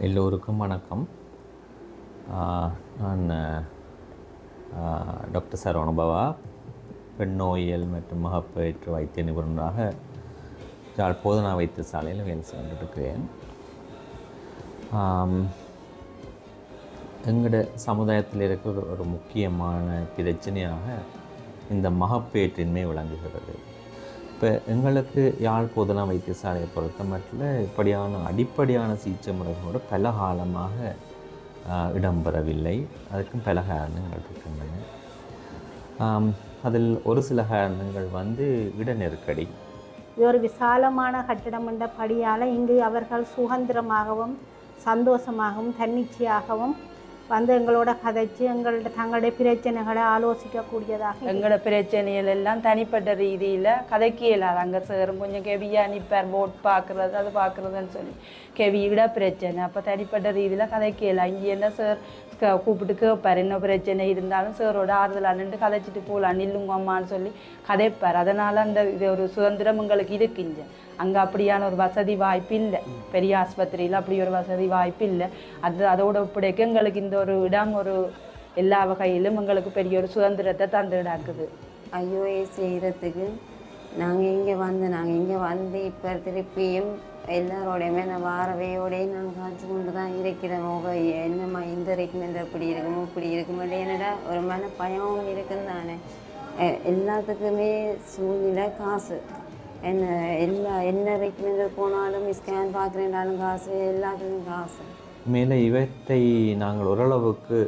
எல்லோருக்கும் வணக்கம். நான் டாக்டர் சார் அனுபவா. பெண் நோயியல் மற்றும் மகப்பேற்று வைத்திய நிபுணராக யாழ் போதனா வைத்தியசாலையில் வேலை செய்துட்டுருக்கிறேன் இருக்கிறேன் எங்களோட சமுதாயத்தில் இருக்கிற ஒரு- ஒரு முக்கியமான பிரச்சனையாக இந்த மகப்பேற்றின்மை விளங்குகிறது. இப்போ எங்களுக்கு யாழ் போதனா வைத்தியசாலையை பொறுத்த மட்டில் இப்படியான அடிப்படையான சிகிச்சை முறைகளோடு பல காலமாக இடம்பெறவில்லை. அதுக்கும் பல காரணங்கள் இருக்கின்றன. அதில் ஒரு சில காரணங்கள் வந்து இட நெருக்கடி. இது ஒரு விசாலமான கட்டிடம் என்ற படியால் இங்கு அவர்கள் சுதந்திரமாகவும் சந்தோஷமாகவும் தன்னிச்சையாகவும் வந்து எங்களோட கதைச்சு எங்கள்ட்ட தங்களுடைய பிரச்சனைகளை ஆலோசிக்கக்கூடியதாக எங்களோட பிரச்சனைகள் எல்லாம் தனிப்பட்ட ரீதியில் கதைக்க இயலாது அங்கே சேரும் கொஞ்சம் கெவியா நிற்பார் போட் பார்க்குறது அது பார்க்குறதுன்னு சொல்லி. கெவியிட பிரச்சனை. அப்போ தனிப்பட்ட ரீதியில் கதைக்க இயலாம் இங்கே என்ன சார் க- கூப்பிட்டு கேட்பார் என்ன பிரச்சனை இருந்தாலும் சாரோட ஆறுதலாக நின்று கதைச்சிட்டு போகலாம் நில்லுங்கம்மான்னு சொல்லி கதைப்பார். அதனால் அந்த இது ஒரு சுதந்திரம் எங்களுக்கு இருக்குங்க அங்கே அப்படியான ஒரு வசதி வாய்ப்பு இல்லை பெரிய ஆஸ்பத்திரியில் அப்படி ஒரு வசதி வாய்ப்பு இல்லை அது அதோட ஒப்படைக்க எங்களுக்கு இந்த ஒரு இடம் ஒரு எல்லா வகையிலும் எங்களுக்கு பெரிய ஒரு சுதந்திரத்தை தந்துடாக்குது. ஐயோஏ செய்கிறதுக்கு நாங்கள் இங்கே வந்து நாங்கள் இங்கே வந்து இப்போ திருப்பியும் எல்லாரோடையுமே அந்த வாரவையோடையும் நான் காய்ச்சி கொண்டு தான் இருக்கிறேன் ஓகே என்னம்மா இந்த ட்ரீட்மெண்ட் எப்படி இருக்குமோ இப்படி இருக்குமோ. என்னடா ஒரு மன பயமும் இருக்குன்னு தானே எல்லாத்துக்குமே சூழ்நிலை காசு. என்ன எல்லா என்ன ட்ரீட்மெண்ட் போனாலும் ஸ்கேன் பார்க்குறேன்னாலும் காசு எல்லாத்துக்கும் காசு. மேலே இவற்றை நாங்கள் ஓரளவுக்கு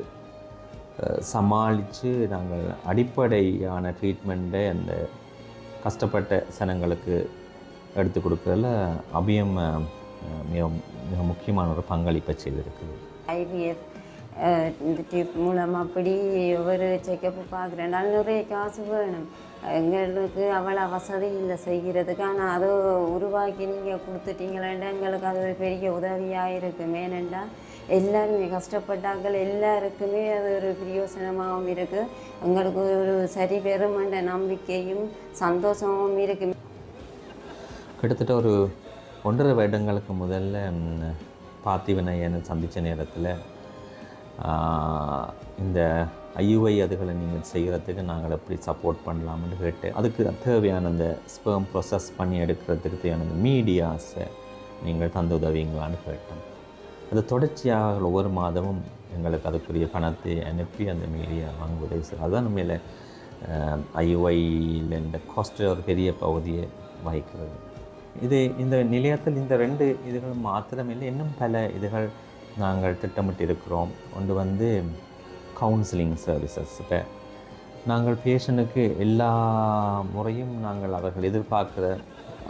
சமாளித்து நாங்கள் அடிப்படையான ட்ரீட்மெண்ட்டை அந்த கஷ்டப்பட்ட சனங்களுக்கு எடுத்து கொடுக்கறதுல அபியம் மிக மிக முக்கியமான ஒரு பங்களிப்பை செய்திருக்குது. ஐவிஎஃப் இந்த டியூப் மூலம் அப்படி ஒரு செக்கப்பு பார்க்குறேன். நிறைய காசு வேணும். எங்களுக்கு அவ்வளோ வசதி இல்லை செய்கிறதுக்கு. ஆனால் அதை உருவாக்கி நீங்கள் கொடுத்துட்டீங்களேன்டா எங்களுக்கு அது ஒரு பெரிய உதவியாக இருக்கும். ஏனெண்டா எல்லாருமே கஷ்டப்பட்டாக்கள் எல்லாருக்குமே அது ஒரு பிரயோசனமாகவும் இருக்குது எங்களுக்கு ஒரு சரி பெறுமென்ற நம்பிக்கையும் சந்தோஷமும் இருக்குது கிட்டத்தட்ட ஒரு ஒன்றரை வருடங்களுக்கு முதல்ல பார்த்திவினையனை சந்தித்த நேரத்தில் இந்த ஐயுவை அதுகளை நீங்கள் செய்கிறதுக்கு நாங்கள் எப்படி சப்போர்ட் பண்ணலாம்னு கேட்டு அதுக்கு தேவையான அந்த ஸ்பெர்ம் ப்ரொசஸ் பண்ணி எடுக்கிறதுக்கு தேவையான அந்த மீடியாஸை நீங்கள் தந்து உதவிங்களான்னு கேட்டோம் அது தொடர்ச்சியாக ஒவ்வொரு மாதமும் எங்களுக்கு அதுக்குரிய பணத்தை அனுப்பி அந்த மீடியா வாங்க உதவி செய்யும். அதுதான் மேலே ஐயுஐயில் இந்த காஸ்ட்டில் ஒரு பெரிய பகுதியை வகிக்கிறது. இது இந்த நிலையத்தில் இந்த ரெண்டு இதுகள் மாத்திரமில்லை இன்னும் பல இதுகள் நாங்கள் திட்டமிட்டு இருக்கிறோம் ஒன்று வந்து கவுன்சிலிங் சர்வீசஸ் இப்போ நாங்கள் பேஷண்ட்டுக்கு எல்லா முறையும் நாங்கள் அவர்கள் எதிர்பார்க்குற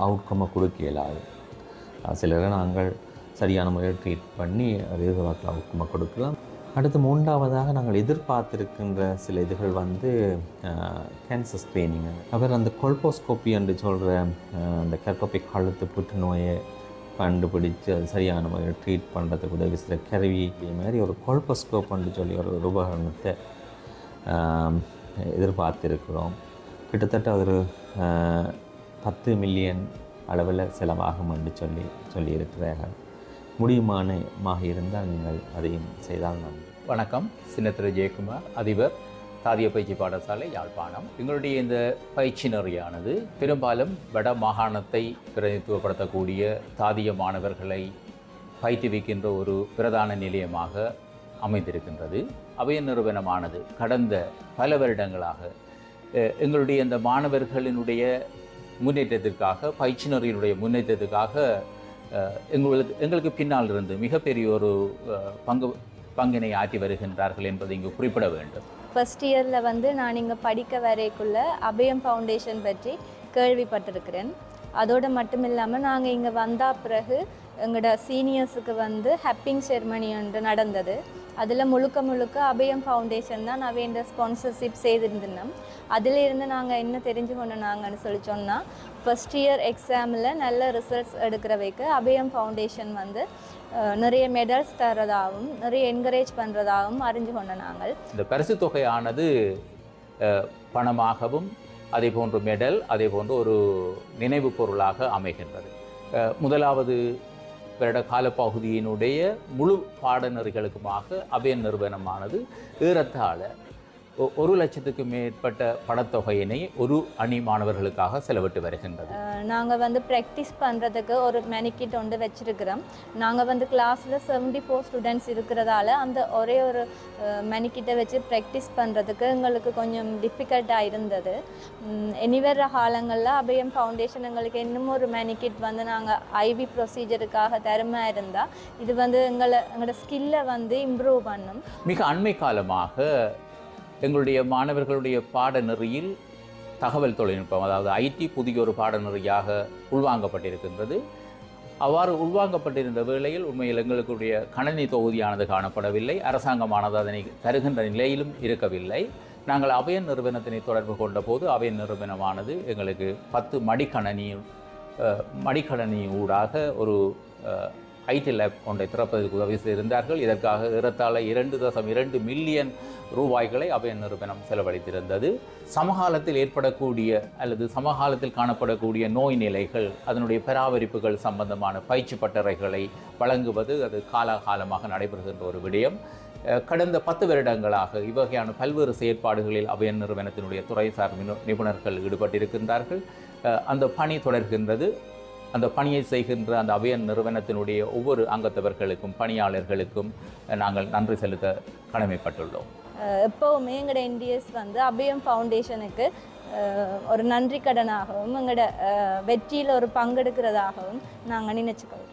அவுட்கம்மை கொடுக்க இயலாது. சிலரை நாங்கள் சரியான முறையில் ட்ரீட் பண்ணி அது எதிர்பார்க்குற அவுட்கம்மை கொடுக்கலாம். அடுத்து மூன்றாவதாக நாங்கள் எதிர்பார்த்திருக்கின்ற சில இதுகள் வந்து கேன்சர் ஸ்க்ரீனிங் அவர் அந்த கொல்போஸ்கோப்பி என்று சொல்கிற அந்த கர்ப்பப்பை கழுத்து புற்றுநோயை கண்டுபிடிச்சு அது சரியான முறையில் ட்ரீட் பண்ணுறதுக்கு உதவி சில கருவி இதே மாதிரி ஒரு கொல்போஸ்கோப்னு சொல்லி ஒரு உபகரணத்தை எதிர்பார்த்துருக்கிறோம். கிட்டத்தட்ட ஒரு பத்து மில்லியன் அளவில் செலவாகும் என்று சொல்லி சொல்லியிருக்கிறார்கள். முடியுமானமாக இருந்தால் நீங்கள் அதையும் செய்தால் நன்றி. வணக்கம். சின்னத்திரு ஜெயக்குமார் அதிபர் தாதிய பயிற்சி பாடசாலை யாழ்ப்பாணம். எங்களுடைய இந்த பயிற்சி நெறியானது பெரும்பாலும் வட மாகாணத்தை பிரதிநிதித்துவப்படுத்தக்கூடிய தாதிய மாணவர்களை பயிற்றுவிக்கின்ற ஒரு பிரதான நிலையமாக அமைந்திருக்கின்றது. அவைய நிறுவனமானது கடந்த பல வருடங்களாக எங்களுடைய இந்த மாணவர்களினுடைய முன்னேற்றத்திற்காக பயிற்சி முன்னேற்றத்துக்காக எங்களுக்கு எங்களுக்கு பின்னால் இருந்து மிகப்பெரிய ஒரு பங்கு பங்கினை ஆற்றி வருகின்றார்கள் என்பதை இங்கு குறிப்பிட வேண்டும். ஃபஸ்ட் இயரில் வந்து நான் இங்கே படிக்க வரைக்குள்ள அபயம் ஃபவுண்டேஷன் பற்றி கேள்விப்பட்டிருக்கிறேன். அதோடு மட்டும் இல்லாமல் நாங்கள் இங்கே வந்த பிறகு எங்களோட சீனியர்ஸுக்கு வந்து ஹப்பிங் செர்மனி ஒன்று நடந்தது. அதில் முழுக்க முழுக்க அபயம் ஃபவுண்டேஷன் தான் நான் வேண்ட ஸ்பான்சர்ஷிப் செய்திருந்தோம் அதிலிருந்து நாங்கள் என்ன தெரிஞ்சு கொண்டோனாங்கன்னு சொல்லி சொன்னால் ஃபஸ்ட் இயர் எக்ஸாமில் நல்ல ரிசல்ட்ஸ் எடுக்கிறவைக்கு அபயம் ஃபவுண்டேஷன் வந்து நிறைய மெடல்ஸ் தரதாகவும் நிறைய என்கரேஜ் பண்ணுறதாகவும் அறிஞ்சு கொண்ட நாங்கள் இந்த பரிசு தொகையானது பணமாகவும் அதே போன்று மெடல் அதே போன்று ஒரு நினைவு பொருளாக அமைகின்றது. முதலாவது வருட காலப்பகுதியினுடைய முழு பாடநெறிகளுக்குமாக அபயன் நிறுவனமானது ஏறத்தாழ ஒரு லட்சத்துக்கு மேற்பட்ட பணத்தொகையினை ஒரு அணி மாணவர்களுக்காக செலவிட்டு வருகின்றது. நாங்கள் வந்து ப்ராக்டிஸ் பண்ணுறதுக்கு ஒரு மெனிக்கிட் ஒன்று வச்சுருக்கிறோம். நாங்கள் வந்து கிளாஸில் செவன்டி ஃபோர் ஸ்டூடெண்ட்ஸ் இருக்கிறதால அந்த ஒரே ஒரு மெனிக்கிட்டை வச்சு ப்ராக்டிஸ் பண்ணுறதுக்கு எங்களுக்கு கொஞ்சம் டிஃபிகல்ட்டாக இருந்தது. இனி வர்ற காலங்களில் அபயம் ஃபவுண்டேஷன் எங்களுக்கு இன்னும் ஒரு மெனிக்கிட் வந்து நாங்கள் ஐவி ப்ரொசீஜருக்காக தருமா இருந்தால் இது வந்து எங்களை எங்களோட ஸ்கில்லை வந்து இம்ப்ரூவ் பண்ணும். மிக அண்மை காலமாக எங்களுடைய மாணவர்களுடைய பாடநெறியில் தகவல் தொழில்நுட்பம் அதாவது ஐடி புதிய ஒரு பாடநெறியாக உள்வாங்கப்பட்டிருக்கின்றது. அவ்வாறு உள்வாங்கப்பட்டிருந்த வேளையில் உண்மையில் எங்களுக்குடைய கணனி தொகுதியானது காணப்படவில்லை அரசாங்கமானது அதனை தருகின்ற நிலையிலும் இருக்கவில்லை. நாங்கள் அபயன் நிறுவனத்தினை தொடர்பு கொண்ட போது அபயன் நிறுவனமானது எங்களுக்கு பத்து மடிக்கணனி அஹ், மடிக்கணனி ஊடாக ஒரு ஐடி லேப் ஒன்றை திறப்பதற்கு உதவி செய்திருந்தார்கள். இதற்காக ஏறத்தாழ இரண்டு தசம் இரண்டு மில்லியன் ரூபாய்களை அவை நிறுவனம் செலவழித்திருந்தது. சமகாலத்தில் ஏற்படக்கூடிய அல்லது சமகாலத்தில் காணப்படக்கூடிய நோய் நிலைகள் அதனுடைய பராமரிப்புகள் சம்பந்தமான பயிற்சி பட்டறைகளை வழங்குவது அது காலகாலமாக நடைபெறுகின்ற ஒரு விடயம். கடந்த பத்து வருடங்களாக இவ்வகையான பல்வேறு செயற்பாடுகளில் அபயன் நிறுவனத்தினுடைய துறைசார் நிபுணர்கள் ஈடுபட்டிருக்கின்றார்கள். அந்த பணி தொடர்கின்றது. அந்த பணியை செய்கின்ற அந்த அபயன் நிறுவனத்தினுடைய ஒவ்வொரு அங்கத்தவர்களுக்கும் பணியாளர்களுக்கும் நாங்கள் நன்றி செலுத்த கடமைப்பட்டுள்ளோம். எப்போவுமே எங்களோட என்டிஎஸ் வந்து அபயம் ஃபவுண்டேஷனுக்கு ஒரு நன்றி கடனாகவும் எங்களோட வெற்றியில் ஒரு பங்கெடுக்கிறதாகவும் நாங்கள் நினைச்சுக்கொள்கிறோம்